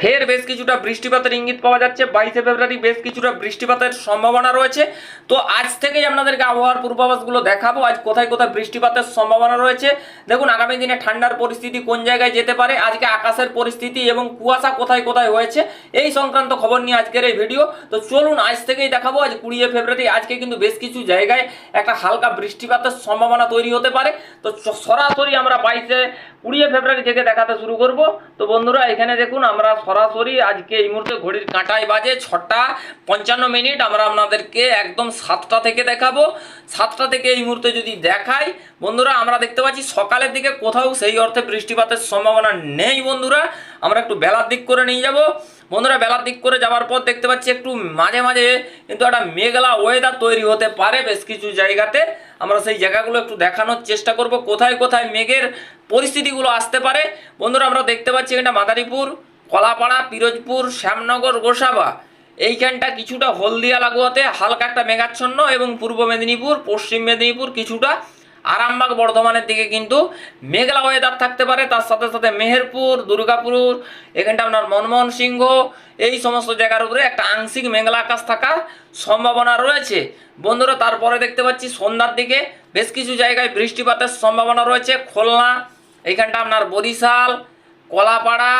ফের বেশ কিছুটা বৃষ্টিপাতের ইঙ্গিত পাওয়া যাচ্ছে। বাইশে ফেব্রুয়ারি বেশ কিছুটা বৃষ্টিপাতের সম্ভাবনা রয়েছে। তো আজ থেকেই আপনাদেরকে আবহাওয়ার পূর্বাভাসগুলো দেখাবো। আজ কোথায় কোথায় বৃষ্টিপাতের সম্ভাবনা রয়েছে? দেখুন, আগামী দিনে ঠান্ডার পরিস্থিতি কোন জায়গায় যেতে পারে? আজকে আকাশের পরিস্থিতি এবং কুয়াশা কোথায় কোথায় হয়েছে? এই সংক্রান্ত খবর নিয়ে আজকের এই ভিডিও। তো চলুন, আজ থেকেই দেখাবো। আজ কুড়িয়ে ফেব্রুয়ারি, আজকে কিন্তু বেশ কিছু জায়গায় একটা হালকা বৃষ্টিপাতের সম্ভাবনা তৈরি হতে পারে। তো সরাসরি আমরা বাইশে কুড়িয়ে ফেব্রুয়ারি থেকে দেখাতে শুরু করব। তো বন্ধুরা, এখানে দেখুন, আমরা সরাসরি আজকে এই মুহূর্তে ঘড়ির কাঁটায় বাজে ছটা পঞ্চান্ন মিনিট। আমরা আপনাদেরকে একদম সাতটা থেকে দেখাবো। সাতটা থেকে এই মুহূর্তে যদি দেখাই, বন্ধুরা, আমরা দেখতে পাচ্ছি সকালের দিকে কোথাও সেই অর্থে বৃষ্টিপাতের সম্ভাবনা নেই, বন্ধুরা। আমরা একটু বেলার দিক করে নিয়ে যাব। বন্ধুরা, বেলার দিক করে যাওয়ার পর দেখতে পাচ্ছি একটু মাঝে মাঝে কিন্তু একটা মেঘলা ওয়েদার তৈরি হতে পারে বেশ কিছু জায়গাতে। আমরা সেই জায়গাগুলো একটু দেখানোর চেষ্টা করব, কোথায় কোথায় মেঘের পরিস্থিতিগুলো আসতে পারে। বন্ধুরা, আমরা দেখতে পাচ্ছি এখানটা মাদারীপুর। কলাপাড়া, পিরোজপুর, শ্যামনগর, গোসাবা। এইখানটা কিছুটা হলদিয়া লাগুয়াতে হালকা একটা মেঘাচ্ছন্ন এবং পূর্ব মেদিনীপুর, পশ্চিম মেদিনীপুর কিছুটা আরামবাগ বর্ধমানের দিকে কিন্তু মেঘলা ওয়েদার থাকতে পারে। তার সাথে সাথে মেহেরপুর, দুর্গাপুর, এখানটা আপনার মনমোহন সিংহ, এই সমস্ত জায়গার উপরে একটা আংশিক মেঘলা আকাশ থাকার সম্ভাবনা রয়েছে। বন্ধুরা, তারপরে দেখতে পাচ্ছি সন্ধ্যার দিকে বেশ কিছু জায়গায় বৃষ্টিপাতের সম্ভাবনা রয়েছে। খুলনা, এইখানটা আপনার বরিশাল, কলাপাড়া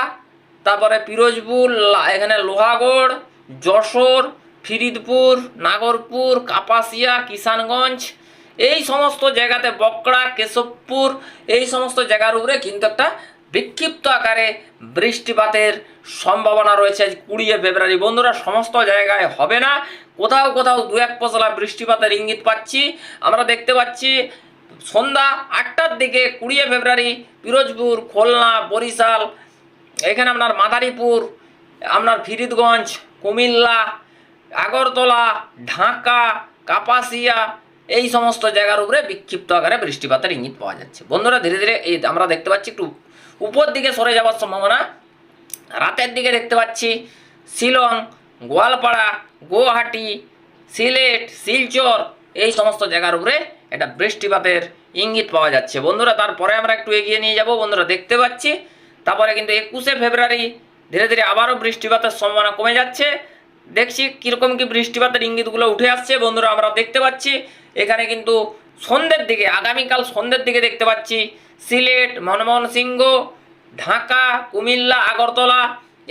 তারপরে পিরোজপুর এখানে লোহাগড়, যশোর, ফিরিদপুর, নাগরপুর, কাপাসিয়া, কিষানগঞ্জ, এই সমস্ত জায়গাতে বকড়া কেশবপুর, এই সমস্ত জায়গার উপরে কিন্তু একটা বিক্ষিপ্ত আকারে বৃষ্টিপাতের সম্ভাবনা রয়েছে কুড়িয়ে ফেব্রুয়ারি। বন্ধুরা, সমস্ত জায়গায় হবে না। কোথাও কোথাও দু এক পশলা বৃষ্টিপাতের ইঙ্গিত পাচ্ছি। আমরা দেখতে পাচ্ছি সন্ধ্যা আটটার দিকে কুড়িয়ে ফেব্রুয়ারি, পিরোজপুর, খুলনা, বরিশাল এখানে আপনার মাদারীপুর, আপনার ফিরিদগঞ্জ কুমিল্লা, আগরতলা, ঢাকা, কাপাসিয়া, এই সমস্ত জায়গার উপরে বিক্ষিপ্ত আকারে বৃষ্টিপাতের ইঙ্গিত পাওয়া যাচ্ছে। বন্ধুরা, ধীরে ধীরে এই আমরা দেখতে পাচ্ছি একটু উপর দিকে সরে যাওয়ার সম্ভাবনা। রাতের দিকে দেখতে পাচ্ছি শিলং, গোয়ালপাড়া, গুয়াহাটি, সিলেট, শিলচর, এই সমস্ত জায়গার উপরে একটা বৃষ্টিপাতের ইঙ্গিত পাওয়া যাচ্ছে। বন্ধুরা, তারপরে আমরা একটু এগিয়ে নিয়ে যাব। বন্ধুরা, দেখতে পাচ্ছি তারপরে কিন্তু একুশে ফেব্রুয়ারি ধীরে ধীরে আবারও বৃষ্টিপাতের সম্ভাবনা কমে যাচ্ছে। দেখছি কীরকম কি বৃষ্টিপাতের ইঙ্গিতগুলো উঠে আসছে। বন্ধুরা, আমরা দেখতে পাচ্ছি, এখানে কিন্তু সন্ধ্যের দিকে, আগামীকাল সন্ধ্যের দিকে দেখতে পাচ্ছি, সিলেট, মনমোহন সিংহ, ঢাকা, কুমিল্লা, আগরতলা,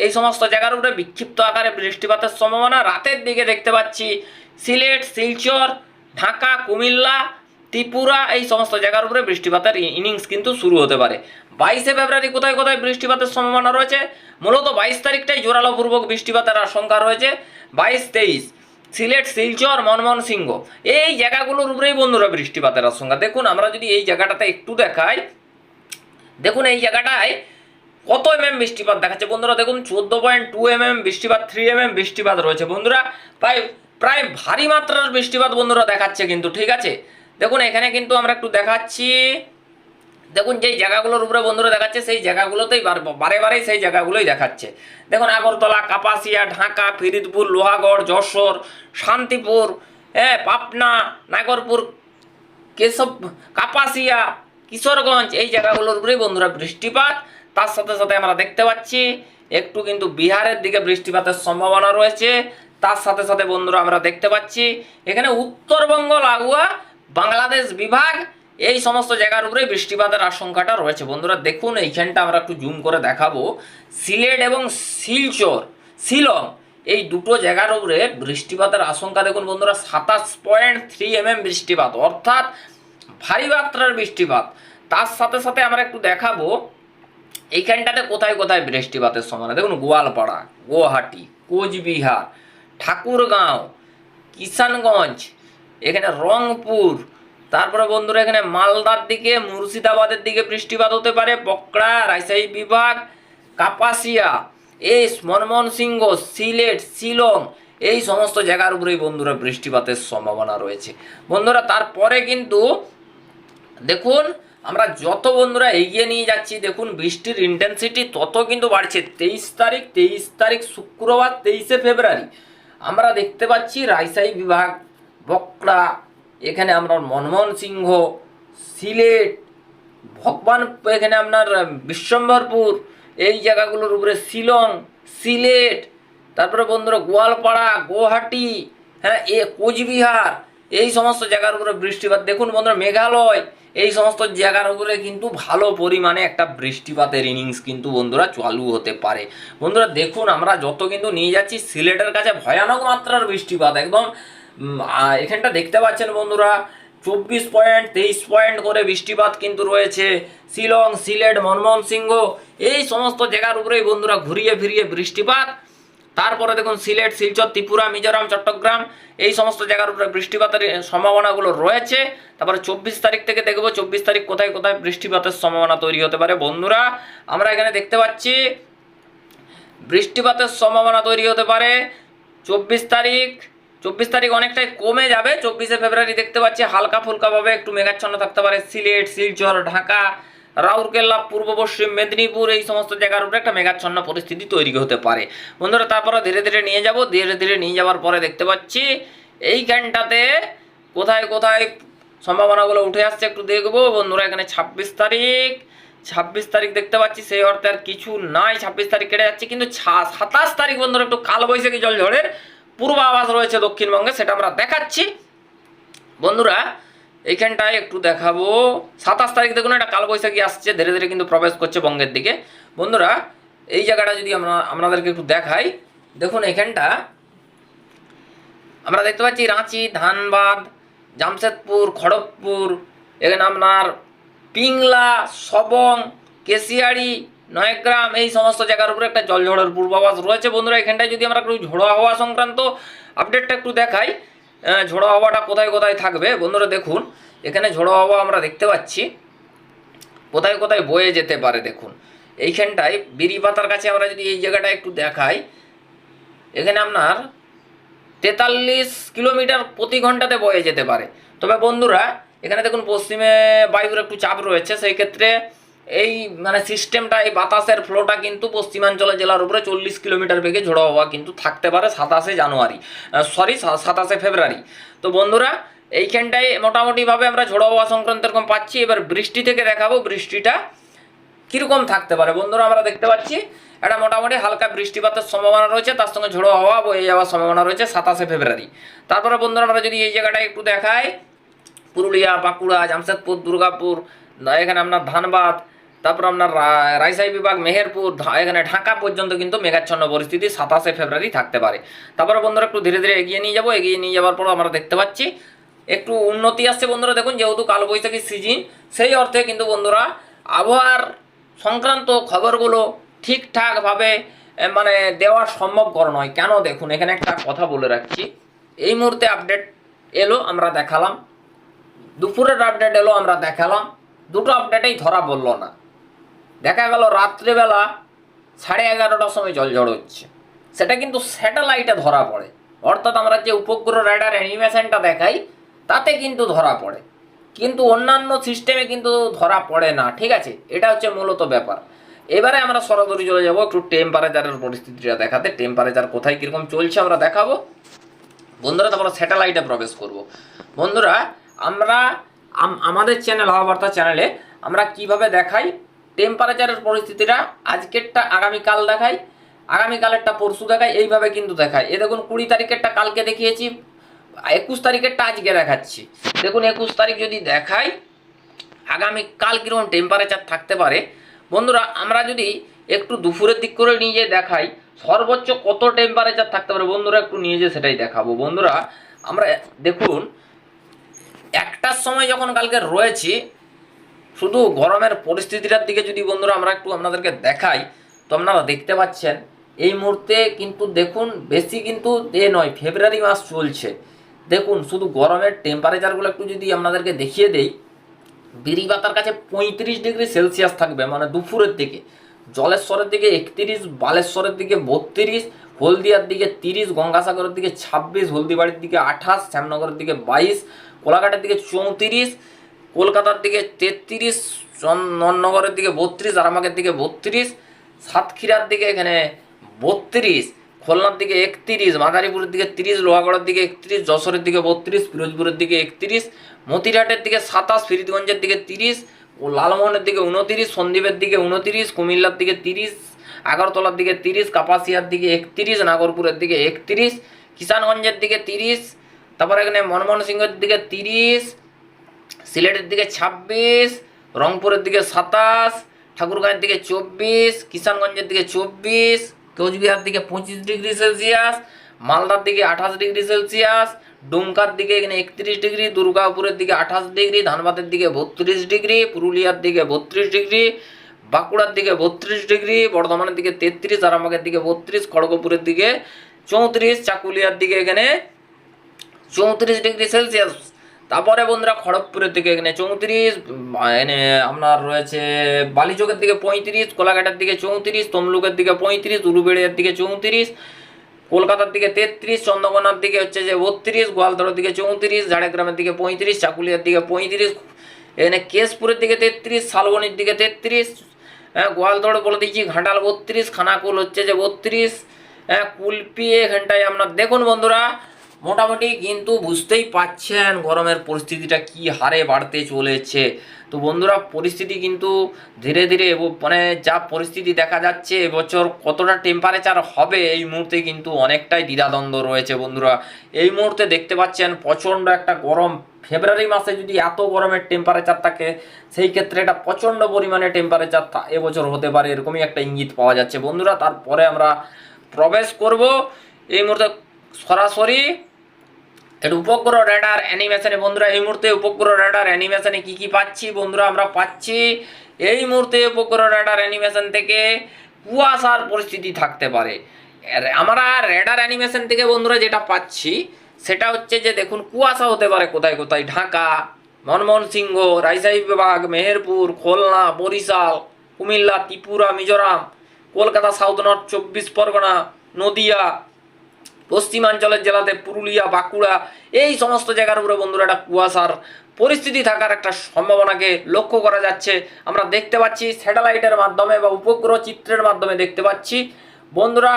এই সমস্ত জায়গার উপরে বিক্ষিপ্ত আকারে বৃষ্টিপাতের সম্ভাবনা। রাতের দিকে দেখতে পাচ্ছি, সিলেট, শিলচর, ঢাকা, কুমিল্লা, ত্রিপুরা, এই সমস্ত জায়গার উপরে বৃষ্টিপাতের ইনিংস কিন্তু শুরু হতে পারে। বাইশে ফেব্রুয়ারি কোথায় কোথায় বৃষ্টিপাতের সম্ভাবনা রয়েছে? মূলত বাইশ তারিখটাই জোরালোপূর্বক বৃষ্টিপাতের আশঙ্কা রয়েছে। বাইশ তেইশ, সিলেট, শিলচর, মনমোহন সিংহ। এই জায়গাগুলোর উপরেই বন্ধুরা বৃষ্টিপাতের আশঙ্কা। দেখুন, আমরা যদি এই জায়গাটাতে একটু দেখাই, দেখুন এই জায়গাটায় কত এম এম বৃষ্টিপাত দেখাচ্ছে। বন্ধুরা, দেখুন, চোদ্দ পয়েন্ট টু এমএম বৃষ্টিপাত, থ্রি এমএম বৃষ্টিপাত রয়েছে। বন্ধুরা, প্রায় প্রায় ভারী মাত্রার বৃষ্টিপাত বন্ধুরা দেখাচ্ছে কিন্তু, ঠিক আছে? দেখুন, এখানে কিন্তু আমরা একটু দেখাচ্ছি। দেখুন, যেই জায়গাগুলোর উপরে বন্ধুরা দেখাচ্ছে, সেই জায়গাগুলোতেই বার- বারে বারেই সেই জায়গাগুলোই দেখাচ্ছে। দেখুন, আগরতলা, কাপাসিয়া, ঢাকা, ফিরিদপুর, লোহাগড়, যশোর, শান্তিপুর হ্যাঁ পাবনা, নাগরপুর, কেশব, কাপাসিয়া, কিশোরগঞ্জ, এই জায়গাগুলোর উপরেই বন্ধুরা বৃষ্টিপাত। তার সাথে সাথে আমরা দেখতে পাচ্ছি, একটু কিন্তু বিহারের দিকে বৃষ্টিপাতের সম্ভাবনা রয়েছে। তার সাথে সাথে বন্ধুরা আমরা দেখতে পাচ্ছি, এখানে উত্তরবঙ্গ, লাগোয়া, বাংলাদেশ বিভাগ এই সমস্ত জায়গার উপরে বৃষ্টিপাতের আশঙ্কাটা রয়েছে। বন্ধুরা, দেখুন, এইখানটা আমরা একটু জুম করে দেখাবো। সিলেট এবং শিলচর, শিলং, এই দুটো জায়গার উপরে বৃষ্টিপাতের আশঙ্কা। দেখুন, বন্ধুরা, সাতাশ পয়েন্ট থ্রি এমএম বৃষ্টিপাত, অর্থাৎ ভারী মাত্রার বৃষ্টিপাত। তার সাথে সাথে আমরা একটু দেখাবো, এইখানটাতে কোথায় কোথায় বৃষ্টিপাতের সময় দেখুন, গোয়ালপাড়া, গুয়াহাটি, কোচবিহার, ঠাকুরগাঁও, কিষানগঞ্জ, এখানে রংপুর তারপরে বন্ধুরা এখানে মালদার দিকে, মুর্শিদাবাদের দিকে বৃষ্টিপাত হতে পারে বকড়া রাজশাহী বিভাগ, কাপাসিয়া এই মনমোহন সিংহ সিলেট, শিলং, এই সমস্ত জায়গার উপরেই বন্ধুরা বৃষ্টিপাতের সম্ভাবনা রয়েছে। বন্ধুরা, তারপরে কিন্তু দেখুন, আমরা যত বন্ধুরা এগিয়ে নিয়ে যাচ্ছি, দেখুন বৃষ্টির ইন্টেন্সিটি তত কিন্তু বাড়ছে। তেইশ তারিখ তেইশ তারিখ শুক্রবার, তেইশে ফেব্রুয়ারি, আমরা দেখতে পাচ্ছি রাজশাহী বিভাগ বকড়া এখানে আমরা মনমোহন সিংহ, সিলেট, ভগবান, এখানে আপনার বিশ্বম্বরপুর এই জায়গাগুলোর উপরে শিলং, সিলেট, তারপরে বন্ধুরা গোয়ালপাড়া, গুয়াহাটি হ্যাঁ এ কোচবিহার, এই সমস্ত জায়গার উপরে বৃষ্টিপাত। দেখুন বন্ধুরা, মেঘালয়, এই সমস্ত জায়গার উপরে কিন্তু ভালো পরিমাণে একটা বৃষ্টিপাতের ইনিংস কিন্তু বন্ধুরা চালু হতে পারে। বন্ধুরা, দেখুন আমরা যত কিন্তু নিয়ে যাচ্ছি, সিলেটের কাছে ভয়ানক মাত্রার বৃষ্টিপাত, একদম এখানটা দেখতে পাচ্ছেন বন্ধুরা, চব্বিশ পয়েন্ট, তেইশ পয়েন্ট করে বৃষ্টিপাত কিন্তু রয়েছে। শিলং, সিলেট মনমোহন সিংহ এই সমস্ত জায়গার উপরেই বন্ধুরা ঘুরিয়ে ফিরিয়ে বৃষ্টিপাত। তারপরে দেখুন সিলেট, শিলচর, ত্রিপুরা, মিজোরাম, চট্টগ্রাম, এই সমস্ত জায়গার উপরে বৃষ্টিপাতের সম্ভাবনাগুলো রয়েছে। তারপরে চব্বিশ তারিখ থেকে দেখব চব্বিশ তারিখ কোথায় কোথায় বৃষ্টিপাতের সম্ভাবনা তৈরি হতে পারে। বন্ধুরা, আমরা এখানে দেখতে পাচ্ছি, বৃষ্টিপাতের সম্ভাবনা তৈরি হতে পারে। চব্বিশ তারিখ চব্বিশ তারিখ অনেকটাই কমে যাবে। চব্বিশে ফেব্রুয়ারি দেখতে পাচ্ছি হালকা ফুলকাভাবে একটু মেঘাচ্ছন্ন থাকতে পারে। সিলেট, শিলচর, ঢাকা, রাউরকেল্লা, পূর্ব পশ্চিম মেদিনীপুর এই সমস্ত জায়গার উপরে একটা মেঘাচ্ছন্ন পরিস্থিতি তৈরি হতে পারে। বন্ধুরা, তারপরে ধীরে ধীরে নিয়ে যাব। ধীরে ধীরে নিয়ে যাওয়ার পরে দেখতে পাচ্ছি এইখানটাতে কোথায় কোথায় সম্ভাবনাগুলো উঠে আসছে একটু দেখব। বন্ধুরা, এখানে ছাব্বিশ তারিখ। ছাব্বিশ তারিখ দেখতে পাচ্ছি সেই অর্থে আর কিছু নাই। ছাব্বিশ তারিখ কেটে যাচ্ছে, কিন্তু সাতাশ তারিখ বন্ধুরা একটু কালবৈশাখী জল ঝড়ের পূর্বাভাস রয়েছে দক্ষিণবঙ্গে, সেটা আমরা দেখাচ্ছি। বন্ধুরা, এইখানটায় একটু দেখাবো। সাতাশ তারিখ দেখুন একটা কালবৈশাখী আসছে, ধীরে ধীরে কিন্তু প্রবেশ করছে বঙ্গের দিকে। বন্ধুরা, এই জায়গাটা যদি আমরা, আপনাদেরকে একটু দেখাই, দেখুন এখানটা আমরা দেখতে পাচ্ছি রাঁচি, ধানবাদ, জামশেদপুর, খড়গপুর এখানে আপনার পিংলা, সবং, কেশিয়াড়ি নয়গ্রাম, এই সমস্ত জায়গার উপরে একটা জলঝড়ের পূর্বাভাস রয়েছে। বন্ধুরা, এখানটায় যদি আমরা একটু ঝোড়ো হাওয়া সংক্রান্ত আপডেটটা একটু দেখাই ঝোড়ো হাওয়াটা কোথায় কোথায় থাকবে? বন্ধুরা, দেখুন, এখানে ঝোড়ো হাওয়া আমরা দেখতে পাচ্ছি। কোথায় কোথায় বয়ে যেতে পারে, দেখুন। এইখানটায় বিড়ি পাতার কাছে আমরা যদি এই জায়গাটা একটু দেখাই, এখানে আপনার তেতাল্লিশ কিলোমিটার প্রতি ঘন্টাতে বয়ে যেতে পারে। তবে বন্ধুরা, এখানে দেখুন, পশ্চিমে বায়ুর একটু চাপ রয়েছে, সেই ক্ষেত্রে এই মানে সিস্টেমটা এই বাতাসের ফ্লোটা কিন্তু পশ্চিমাঞ্চলের জেলার উপরে চল্লিশ কিলোমিটার বেগে ঝোড়ো হওয়া কিন্তু থাকতে পারে সাতাশে জানুয়ারি সরি সাতাশে ফেব্রুয়ারি। তো বন্ধুরা, এইখানটায় মোটামুটিভাবে আমরা ঝোড়ো হওয়া সংক্রান্ত এরকম পাচ্ছি। এবার বৃষ্টি থেকে দেখাবো বৃষ্টিটা কীরকম থাকতে পারে। বন্ধুরা, আমরা দেখতে পাচ্ছি একটা মোটামুটি হালকা বৃষ্টিপাতের সম্ভাবনা রয়েছে, তার সঙ্গে ঝোড়ো হওয়া, বয়ে যাওয়ার সম্ভাবনা রয়েছে সাতাশে ফেব্রুয়ারি। তারপরে বন্ধুরা, আমরা যদি এই জায়গাটা একটু দেখাই, পুরুলিয়া, বাঁকুড়া, জামশেদপুর, দুর্গাপুর, এখানে আপনার ধানবাদ তারপর আপনার রা- রাজশাহী বিভাগ, মেহেরপুর এখানে ঢাকা পর্যন্ত কিন্তু মেঘাচ্ছন্ন পরিস্থিতি সাতাশে ফেব্রুয়ারি থাকতে পারে। তারপরে বন্ধুরা একটু ধীরে ধীরে এগিয়ে নিয়ে যাব। এগিয়ে নিয়ে যাওয়ার পর আমরা দেখতে পাচ্ছি, একটু উন্নতি আসছে বন্ধুরা। দেখুন, যেহেতু কালবৈশাখী সিজন, সেই অর্থে কিন্তু বন্ধুরা আবহাওয়ার সংক্রান্ত খবরগুলো ঠিকঠাকভাবে মানে দেওয়া সম্ভবকর নয়। কেন? দেখুন, এখানে একটা কথা বলে রাখছি। এই মুহূর্তে আপডেট এলো, আমরা দেখালাম। দুপুরের আপডেট এলো, আমরা দেখালাম। দুটো আপডেটেই ধরা বলল না। দেখা গেল রাত্রেবেলা সাড়ে এগারোটার সময় জল ঝড় হচ্ছে। সেটা কিন্তু স্যাটেলাইটে ধরা পড়ে। অর্থাৎ আমরা যে উপগ্রহ রেডার অ্যানিমেশনটা দেখাই, তাতে কিন্তু ধরা পড়ে। কিন্তু অন্যান্য সিস্টেমে কিন্তু ধরা পড়ে না, ঠিক আছে? এটা হচ্ছে মূলত ব্যাপার। এবারে আমরা সরাসরি চলে যাব একটু টেম্পারেচারের পরিস্থিতিটা দেখাতে। টেম্পারেচার কোথায় কীরকম চলছে আমরা দেখাবো। বন্ধুরা, তারপরে স্যাটেলাইটে প্রবেশ করব। বন্ধুরা, আমরা আমাদের চ্যানেল হওয়া বার্তা চ্যানেলে আমরা কীভাবে দেখাই টেম্পারেচারের পরিস্থিতিটা আজকেরটা আগামীকাল দেখাই, আগামীকালেরটা পরশু দেখাই, এইভাবে কিন্তু দেখায় এ দেখুন, কুড়ি তারিখেরটা কালকে দেখিয়েছি, একুশ তারিখেরটা আজকে দেখাচ্ছি। দেখুন, একুশ তারিখ যদি দেখাই আগামীকাল কীরকম টেম্পারেচার থাকতে পারে? বন্ধুরা, আমরা যদি একটু দুপুরের দিক করে নিয়ে যেয়ে দেখাই, সর্বোচ্চ কত টেম্পারেচার থাকতে পারে? বন্ধুরা, একটু নিয়ে যেয়ে সেটাই দেখাবো। বন্ধুরা, আমরা দেখুন, একটার সময় যখন কালকে রয়েছি শুধু গরমের পরিস্থিতিটার দিকে যদি বন্ধুরা আমরা একটু আপনাদেরকে দেখাই, তো আপনারা দেখতে পাচ্ছেন, এই মুহূর্তে কিন্তু দেখুন বেশি কিন্তু এ নয়, ফেব্রুয়ারি মাস চলছে। দেখুন, শুধু গরমের টেম্পারেচারগুলো একটু যদি আপনাদেরকে দেখিয়ে দেই বিরিবাতার কাছে পঁয়ত্রিশ ডিগ্রি সেলসিয়াস থাকবে মানে দুপুরের দিকে। জলেশ্বরের দিকে একত্রিশ, বালেশ্বরের দিকে বত্রিশ, হলদিয়ার দিকে তিরিশ, গঙ্গাসাগরের দিকে ছাব্বিশ, হলদিবাড়ির দিকে আঠাশ, শ্যামনগরের দিকে বাইশ, কোলাঘাটের দিকে চৌত্রিশ কলকাতার দিকে তেত্রিশ চন্দননগরের দিকে বত্রিশ, আরামবাগের দিকে বত্রিশ, সাতক্ষীরার দিকে এখানে বত্রিশ, খুলনার দিকে একত্রিশ, মাদারীপুরের দিকে তিরিশ, লোহাগড়ের দিকে একত্রিশ, যশোরের দিকে বত্রিশ, পিরোজপুরের দিকে একত্রিশ, মতিরহাটের দিকে সাতাশ ফিরিদগঞ্জের দিকে তিরিশ ও লালমোহনের দিকে উনতিরিশ, সন্দ্বীপের দিকে উনতিরিশ, কুমিল্লার দিকে তিরিশ, আগরতলার দিকে তিরিশ, কাপাসিয়ার দিকে একত্রিশ, নাগরপুরের দিকে একত্রিশ, কিষানগঞ্জের দিকে তিরিশ, তারপর এখানে মনমোহন সিংহের দিকে তিরিশ সিলেটের দিকে ছাব্বিশ, রংপুরের দিকে সাতাশ, ঠাকুরগাঁয়ের দিকে চব্বিশ, কিষানগঞ্জের দিকে চব্বিশ, কোচবিহার দিকে পঁচিশ ডিগ্রি সেলসিয়াস, মালদার দিকে আঠাশ ডিগ্রি সেলসিয়াস, ডুমকার দিকে এখানে একত্রিশ ডিগ্রি, দুর্গাপুরের দিকে আঠাশ ডিগ্রি, ধানবাদের দিকে বত্রিশ ডিগ্রি, পুরুলিয়ার দিকে বত্রিশ ডিগ্রি, বাঁকুড়ার দিকে বত্রিশ ডিগ্রি, বর্ধমানের দিকে তেত্রিশ, আরামবাগের দিকে বত্রিশ, খড়গপুরের দিকে চৌত্রিশ, চাকুলিয়ার দিকে এখানে চৌত্রিশ ডিগ্রি সেলসিয়াস। তারপরে বন্ধুরা খড়গপুরের দিকে, এখানে চৌত্রিশ এখানে আপনার রয়েছে বালিচকের দিকে পঁয়ত্রিশ, কোলাঘাটের দিকে চৌত্রিশ, তমলুকের দিকে পঁয়ত্রিশ, উলুবেড়িয়ার দিকে চৌত্রিশ, কলকাতার দিকে তেত্রিশ, চন্দ্রকোনার দিকে হচ্ছে যে বত্রিশ গোয়ালতরের দিকে চৌত্রিশ, ঝাড়গ্রামের দিকে পঁয়ত্রিশ, চাকুলিয়ার দিকে পঁয়ত্রিশ, এখানে কেশপুরের দিকে তেত্রিশ, শালবনির দিকে তেত্রিশ হ্যাঁ গোয়ালতড় বলে দিচ্ছি ঘাটাল বত্রিশ, খানাকুল হচ্ছে যে বত্রিশ হ্যাঁ কুলপি এখানটায় আপনার দেখুন বন্ধুরা মোটামুটি কিন্তু বুঝতেই পাচ্ছেন গরমের পরিস্থিতিটা কি হারে বাড়তে চলেছে। তো বন্ধুরা, পরিস্থিতি কিন্তু ধীরে ধীরে মানে যা পরিস্থিতি দেখা যাচ্ছে, এবছর কতটা টেম্পারেচার হবে, এই মুহূর্তে কিন্তু অনেকটাই দ্বিধাদ্বন্দ্ব রয়েছে বন্ধুরা। এই মুহূর্তে দেখতে পাচ্ছেন প্রচণ্ড একটা গরম। ফেব্রুয়ারি মাসে যদি এত গরমের টেম্পারেচার থাকে, সেই ক্ষেত্রে এটা প্রচণ্ড পরিমাণে টেম্পারেচার এবছর হতে পারে, এরকমই একটা ইঙ্গিত পাওয়া যাচ্ছে। বন্ধুরা, তারপরে আমরা প্রবেশ করব। এই মুহূর্তে সরাসরি উপগ্রহ রেডার অ্যানিমেশনে বন্ধুরা, এই মুহূর্তে উপগ্রহ রেডার অ্যানিমেশনে কি কি পাচ্ছি বন্ধুরা আমরা পাচ্ছি? এই মুহূর্তে উপগ্রহ রেডার অ্যানিমেশন থেকে কুয়াশার পরিস্থিতি থাকতে পারে। আমরা রেডার অ্যানিমেশন থেকে বন্ধুরা যেটা পাচ্ছি, সেটা হচ্ছে যে দেখুন, কুয়াশা হতে পারে কোথায় কোথায়? ঢাকা মনমোহন সিংহ রাজশাহী বিভাগ, মেহেরপুর, খুলনা, বরিশাল, কুমিল্লা, ত্রিপুরা, মিজোরাম, কলকাতা, সাউথ নর্থ, চব্বিশ পরগনা, নদিয়া পশ্চিমাঞ্চলের জেলাতে পুরুলিয়া, বাঁকুড়া, এই সমস্ত জায়গার উপরে বন্ধুরা একটা কুয়াশার পরিস্থিতি থাকার একটা সম্ভাবনাকে লক্ষ্য করা যাচ্ছে। আমরা দেখতে পাচ্ছি স্যাটেলাইটের মাধ্যমে বা উপগ্রহ চিত্রের মাধ্যমে দেখতে পাচ্ছি। বন্ধুরা,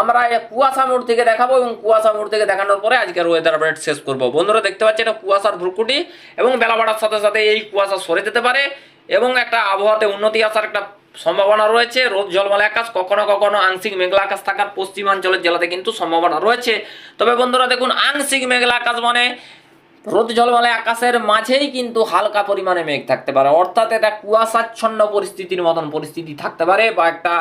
আমরা কুয়াশা মোড় থেকে দেখাবো এবং কুয়াশা মোড় থেকে দেখানোর পরে আজকের ওয়েদার আপডেট শেষ করব। বন্ধুরা, দেখতে পাচ্ছি এটা কুয়াশার ভ্রুকুটি এবং বেলা বাড়ার সাথে সাথে এই কুয়াশা সরে যেতে পারে এবং একটা আবহাওয়াতে উন্নতি আসার একটা সম্ভাবনা রয়েছে। রোদ, জলমলে আকাশ, কখনো কখনো আংশিক মেঘলা আকাশ থাকার পশ্চিমাঞ্চলের জেলাতে কিন্তু সম্ভাবনা রয়েছে। তবে বন্ধুরা, দেখুন, আংশিক মেঘলা আকাশ মানে রোদ, জলমলে আকাশের মাঝেই কিন্তু হালকা পরিমাণে মেঘ থাকতে পারে। অর্থাৎ এটা কুয়াশাচ্ছন্ন পরিস্থিতির মতন পরিস্থিতি থাকতে পারে বা একটা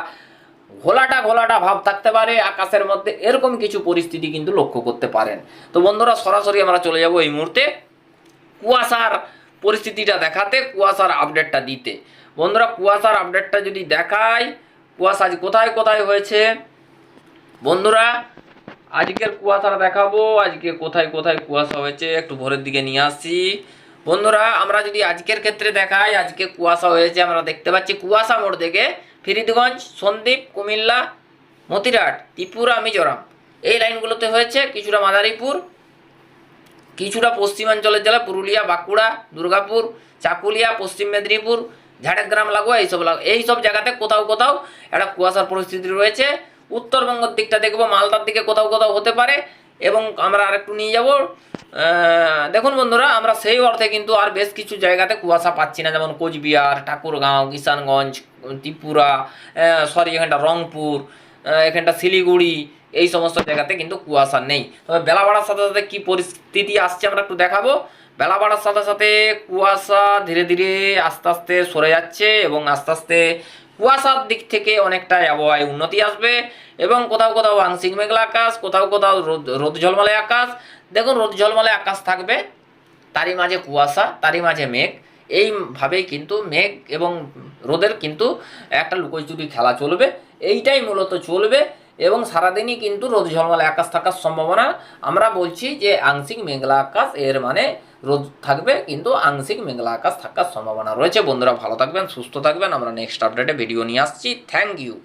ঘোলাটা ঘোলাটা ভাব থাকতে পারে আকাশের মধ্যে। এরকম কিছু পরিস্থিতি কিন্তু লক্ষ্য করতে পারেন। তো বন্ধুরা, সরাসরি আমরা চলে যাব এই মুহূর্তে কুয়াশার পরিস্থিতিটা দেখাতে, কুয়াশার আপডেটটা দিতে। বন্ধুরা, কুয়াশার আপডেটটা যদি দেখাই, কুয়াশা আজ কোথায় কোথায় হয়েছে? বন্ধুরা, আজকের কুয়াশাটা দেখাবো। আজকে কোথায় কোথায় কুয়াশা হয়েছে, একটু ভোরের দিকে নিয়ে আসছি। বন্ধুরা, আমরা যদি আজকের ক্ষেত্রে দেখাই, আজকে কুয়াশা হয়েছে, আমরা দেখতে পাচ্ছি কুয়াশা মোড় থেকে ফরিদগঞ্জ, সন্দ্বীপ, কুমিল্লা মতিরাট ত্রিপুরা, মিজোরাম। এই লাইনগুলোতে হয়েছে কিছুটা মাদারীপুর, কিছুটা পশ্চিমাঞ্চলের জেলা পুরুলিয়া, বাঁকুড়া, দুর্গাপুর, চাকুলিয়া, পশ্চিম মেদিনীপুর ঝাড়গ্রাম লাগোয়া এইসব লাগো। এইসব জায়গাতে কোথাও কোথাও একটা কুয়াশার পরিস্থিতি রয়েছে। উত্তরবঙ্গের দিকটা দেখব, মালদার দিকে কোথাও কোথাও হতে পারে। এবং আমরা আরেকটু নিয়ে যাব। দেখুন বন্ধুরা, আমরা সেই অর্থে কিন্তু আর বেশ কিছু জায়গাতে কুয়াশা পাচ্ছি না। যেমন কোচবিহার, ঠাকুরগাঁও, কিষানগঞ্জ, ত্রিপুরা সরি এখানটা রংপুর এখানটা শিলিগুড়ি, এই সমস্ত জায়গাতে কিন্তু কুয়াশা নেই। তবে বেলা বাড়ার সাথে সাথে কী পরিস্থিতি আসছে আমরা একটু দেখাবো। বেলা বাড়ার সাথে সাথে কুয়াশা ধীরে ধীরে আস্তে আস্তে সরে যাচ্ছে এবং আস্তে আস্তে কুয়াশার দিক থেকে অনেকটা আবহাওয়ায় উন্নতি আসবে এবং কোথাও কোথাও আংশিক মেঘলা আকাশ, কোথাও কোথাও রোদ রোদ ঝলমলে আকাশ। দেখুন, রোদ ঝলমলে আকাশ থাকবে, তারই মাঝে কুয়াশা, তারই মাঝে মেঘ। এইভাবেই কিন্তু মেঘ এবং রোদের কিন্তু একটা লুকোচুরি খেলা চলবে। এইটাই মূলত চলবে। এবং সারাদিনই কিন্তু রোদ ঝলমলে আকাশ থাকার সম্ভাবনা। আমরা বলছি যে আংশিক মেঘলা আকাশ এর মানে রোদ থাকবে, কিন্তু আংশিক মেঘলা আকাশ থাকার সম্ভাবনা রয়েছে। বন্ধুরা ভালো থাকবেন, সুস্থ থাকবেন। আমরা নেক্সট আপডেটে ভিডিও নিয়ে আসছি। Thank you